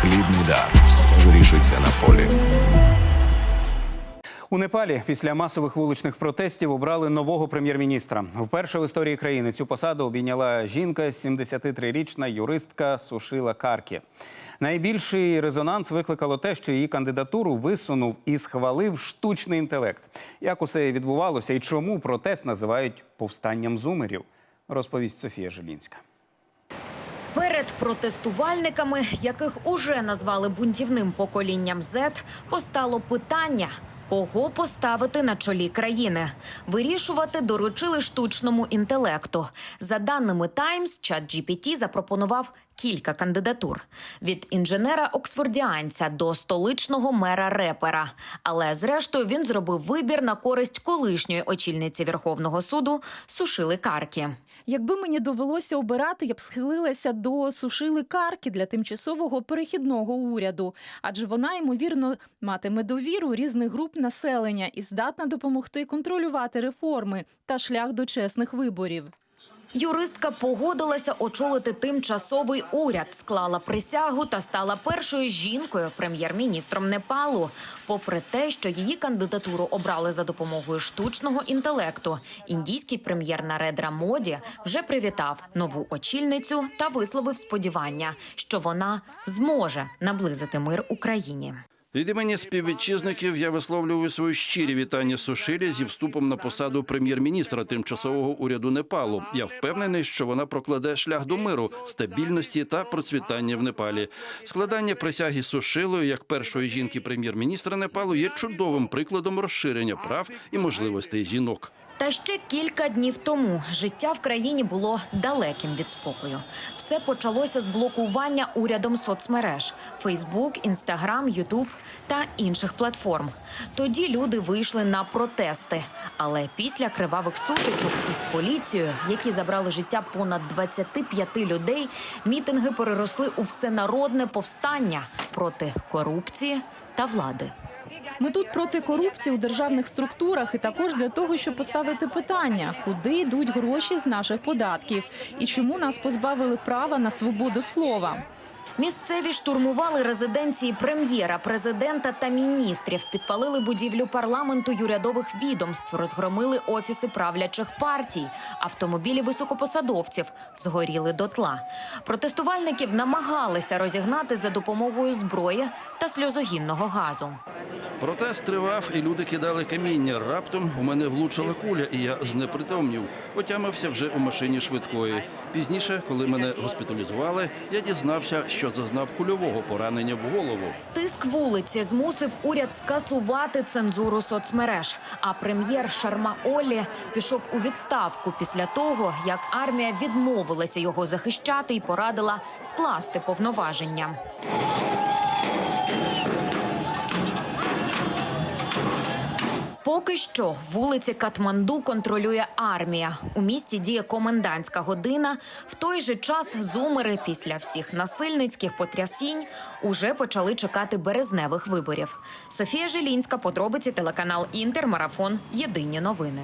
Хлібний дар. Все вирішується на полі. У Непалі після масових вуличних протестів обрали нового прем'єр-міністра. Вперше в історії країни цю посаду обійняла жінка, 73-річна юристка Сушила Каркі. Найбільший резонанс викликало те, що її кандидатуру висунув і схвалив штучний інтелект. Як усе відбувалося і чому протест називають повстанням зумерів, розповість Софія Желінська. Перед протестувальниками, яких уже назвали бунтівним поколінням Z, постало питання. Кого поставити на чолі країни? Вирішувати доручили штучному інтелекту. За даними Times, чат GPT запропонував кілька кандидатур від інженера Оксфордіанця до столичного мера репера. Але зрештою він зробив вибір на користь колишньої очільниці Верховного суду Сушили Каркі. Якби мені довелося обирати, я б схилилася до сушили карки для тимчасового перехідного уряду, адже вона ймовірно матиме довіру різних груп населення і здатна допомогти контролювати реформи та шлях до чесних виборів. Юристка погодилася очолити тимчасовий уряд, склала присягу та стала першою жінкою прем'єр-міністром Непалу. Попри те, що її кандидатуру обрали за допомогою штучного інтелекту, індійський прем'єр Наредра Моді вже привітав нову очільницю та висловив сподівання, що вона зможе наблизити мир Україні. Від імені співвітчизників я висловлюю свої щирі вітання Сушилі зі вступом на посаду прем'єр-міністра тимчасового уряду Непалу. Я впевнений, що вона прокладе шлях до миру, стабільності та процвітання в Непалі. Складання присяги Сушилою як першої жінки прем'єр-міністра Непалу є чудовим прикладом розширення прав і можливостей жінок. Та ще кілька днів тому життя в країні було далеким від спокою. Все почалося з блокування урядом соцмереж Фейсбук, Інстаграм, Ютуб та інших платформ. Тоді люди вийшли на протести. Але після кривавих сутичок із поліцією, які забрали життя понад 25 людей, мітинги переросли у всенародне повстання проти корупції та влади. Ми тут проти корупції у державних структурах і також для того, щоб поставити питання, куди йдуть гроші з наших податків і чому нас позбавили права на свободу слова. Місцеві штурмували резиденції прем'єра, президента та міністрів, підпалили будівлю парламенту й урядових відомств, розгромили офіси правлячих партій, автомобілі високопосадовців згоріли дотла. Протестувальників намагалися розігнати за допомогою зброї та сльозогінного газу. Протест тривав, і люди кидали каміння. Раптом у мене влучила куля, і я знепритомнів. Отямився вже у машині швидкої. Пізніше, коли мене госпіталізували, я дізнався, що зазнав кульового поранення в голову. Тиск вулиці змусив уряд скасувати цензуру соцмереж. А прем'єр Шарма Олі пішов у відставку після того, як армія відмовилася його захищати і порадила скласти повноваження. Поки що вулиці Катманду контролює армія. У місті діє комендантська година. В той же час зумери після всіх насильницьких потрясінь уже почали чекати березневих виборів. Софія Желінська, подробиці телеканал Інтер, марафон. Єдині новини.